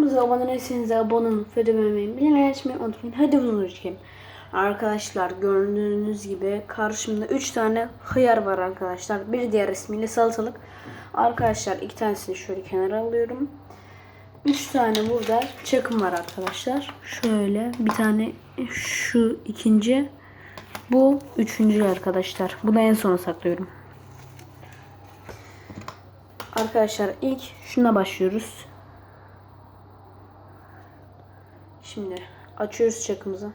Kanalımıza abone değilseniz abone olup ve beğenmeyi açmayı unutmayın. Hadi bunu geçelim. Arkadaşlar gördüğünüz gibi karşımda 3 tane hıyar var arkadaşlar. Bir diğer ismiyle salatalık. Arkadaşlar iki tanesini şöyle kenara alıyorum. 3 tane burada çakım var arkadaşlar. Şöyle bir tane şu ikinci. Bu üçüncü arkadaşlar. Bunu en sona saklıyorum. Arkadaşlar ilk şuna başlıyoruz. Şimdi açıyoruz çakımızı.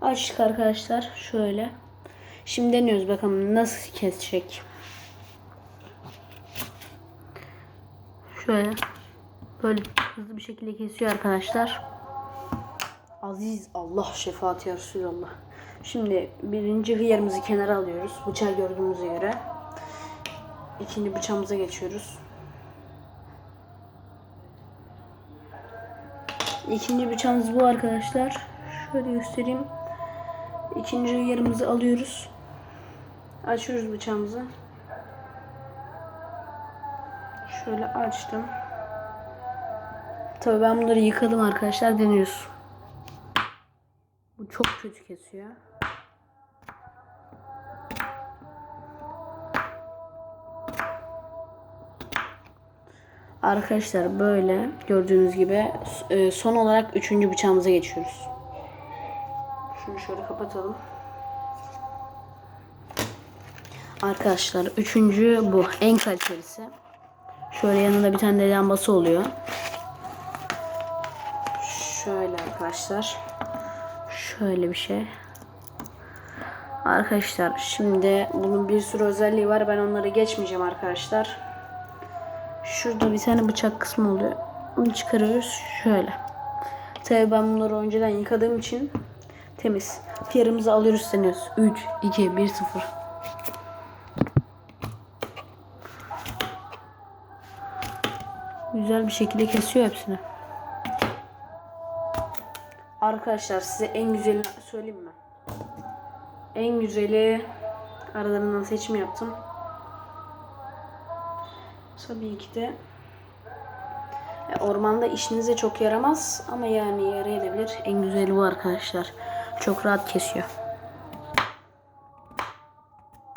Açtık arkadaşlar şöyle. Şimdi deniyoruz bakalım nasıl kesecek. Şöyle böyle hızlı bir şekilde kesiyor arkadaşlar. Aziz Allah şefaat ya Resulallah. Şimdi birinci hıyarımızı kenara alıyoruz. Bıçağı gördüğümüze göre. İkinci bıçağımıza geçiyoruz. İkinci bıçağımız bu arkadaşlar. Şöyle göstereyim. İkinci hıyarımızı alıyoruz. Açıyoruz bıçağımızı. Şöyle açtım. Tabii ben bunları yıkadım arkadaşlar. Deniyoruz. Çok kötü kesiyor. Arkadaşlar böyle gördüğünüz gibi e, son olarak üçüncü bıçağımıza geçiyoruz. Şunu şöyle kapatalım. Arkadaşlar üçüncü bu en kalitelisi. Şöyle yanında bir tane de lambası oluyor. Şöyle arkadaşlar. Şöyle bir şey. Arkadaşlar şimdi bunun bir sürü özelliği var. Ben onları geçmeyeceğim arkadaşlar. Şurada bir tane bıçak kısmı oluyor. Bunu çıkarıyoruz. Şöyle. Tabii ben bunları önceden yıkadığım için temiz. Fiyarımızı alıyoruz deniyoruz. 3, 2, 1, 0. Güzel bir şekilde kesiyor hepsini. Arkadaşlar size en güzelini söyleyeyim mi? En güzeli aralarından seçim yaptım. Tabii ki de e, ormanda işinize çok yaramaz ama yani yarayabilir. En güzeli bu arkadaşlar. Çok rahat kesiyor.